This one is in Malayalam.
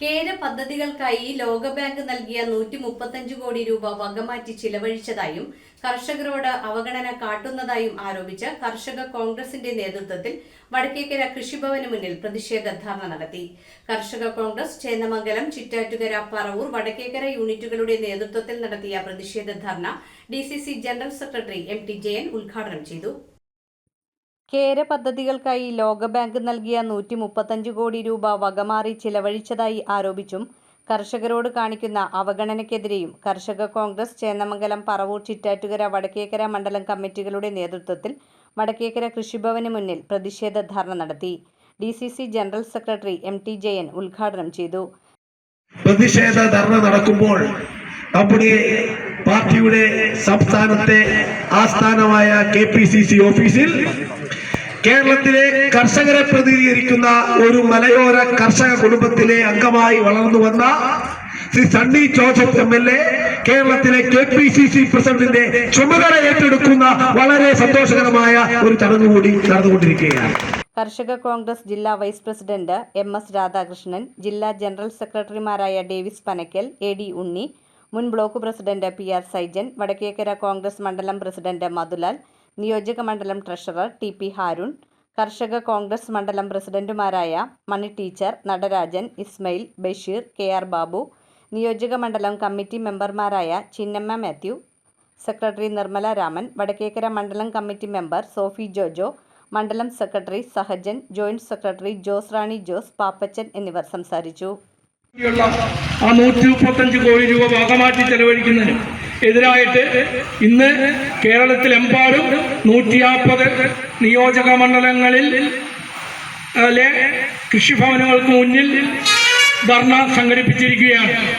കേര പദ്ധതികൾക്കായി ലോകബാങ്ക് നൽകിയ നൂറ്റി മുപ്പത്തഞ്ച് കോടി രൂപ വകമാറ്റി ചിലവഴിച്ചതായും കർഷകരോട് അവഗണന കാട്ടുന്നതായും ആരോപിച്ച് കർഷക കോൺഗ്രസിന്റെ നേതൃത്വത്തിൽ വടക്കേക്കര കൃഷിഭവന് മുന്നിൽ പ്രതിഷേധ ധർണ നടത്തി. കർഷക കോൺഗ്രസ് ചേന്നമംഗലം ചിറ്റാറ്റുകര പറവൂർ വടക്കേക്കര യൂണിറ്റുകളുടെ നേതൃത്വത്തിൽ നടത്തിയ പ്രതിഷേധ ധർണ D general secretary M T Jayan ഉദ്ഘാടനം ചെയ്തു. കേര പദ്ധതികൾക്കായി ലോകബാങ്ക് നൽകിയ നൂറ്റി മുപ്പത്തഞ്ച് കോടി രൂപ വകമാറി ചിലവഴിച്ചതായി ആരോപിച്ചും കർഷകരോട് കാണിക്കുന്ന അവഗണനയ്ക്കെതിരെയും കർഷക കോൺഗ്രസ് ചേന്നമംഗലം പറവൂർ ചിറ്റാറ്റുകര വടക്കേക്കര മണ്ഡലം കമ്മിറ്റികളുടെ നേതൃത്വത്തിൽ വടക്കേക്കര കൃഷിഭവന് മുന്നിൽ പ്രതിഷേധ ധർണ നടത്തി. D C C general secretary M T Jayan ഉദ്ഘാടനം ചെയ്തു. പ്രതിഷേധ ധർണ നടക്കുമ്പോൾ നമ്മുടെ പാർട്ടിയുടെ സംസ്ഥാനത്തെ ആസ്ഥാനമായ കെ പി സി സി ഓഫീസിൽ കേരളത്തിലെ കർഷകരെ പ്രതിനിധീകരിക്കുന്ന ഒരു മലയോര കർഷക കുടുംബത്തിലെ അംഗമായി വളർന്നു വന്ന Shri Sunny Joseph M L A കേരളത്തിലെ കെ പി സി സി പ്രസിഡന്റിന്റെ ചുമതല ഏറ്റെടുക്കുന്ന വളരെ സന്തോഷകരമായ ഒരു ചടങ്ങ് കൂടി നടന്നുകൊണ്ടിരിക്കുകയാണ്. കർഷക കോൺഗ്രസ് ജില്ലാ vice president M S Radhakrishnan ജില്ലാ ജനറൽ സെക്രട്ടറിമാരായ ഡേവിസ് പനക്കൽ എ ഡി ഉണ്ണി മുൻ block president P R Saijan Vadakkekara Congress മണ്ഡലം പ്രസിഡന്റ് മധുലാൽ നിയോജക മണ്ഡലം ട്രഷറർ ടി പി ഹാരുൺ കർഷക കോൺഗ്രസ് മണ്ഡലം പ്രസിഡന്റുമാരായ Mani teacher Natarajan Ismail Basheer K R Babu നിയോജക മണ്ഡലം കമ്മിറ്റി മെമ്പർമാരായ ചിന്നമ്മ മാത്യു സെക്രട്ടറി നിർമ്മല രാമൻ വടക്കേക്കര മണ്ഡലം കമ്മിറ്റി മെമ്പർ സോഫി ജോജോ മണ്ഡലം secretary Sahajan joint secretary Jose Rani Jose Pappachan എന്നിവർ സംസാരിച്ചു. ആ നൂറ്റി മുപ്പത്തഞ്ച് കോടി രൂപ ഭാഗമാറ്റി ചെലവഴിക്കുന്നതിന് എതിരായിട്ട് ഇന്ന് കേരളത്തിലെമ്പാടും നൂറ്റി നാൽപ്പത് നിയോജക മണ്ഡലങ്ങളിൽ കൃഷിഭവനുകൾക്ക് മുന്നിൽ ധർണ സംഘടിപ്പിച്ചിരിക്കുകയാണ്.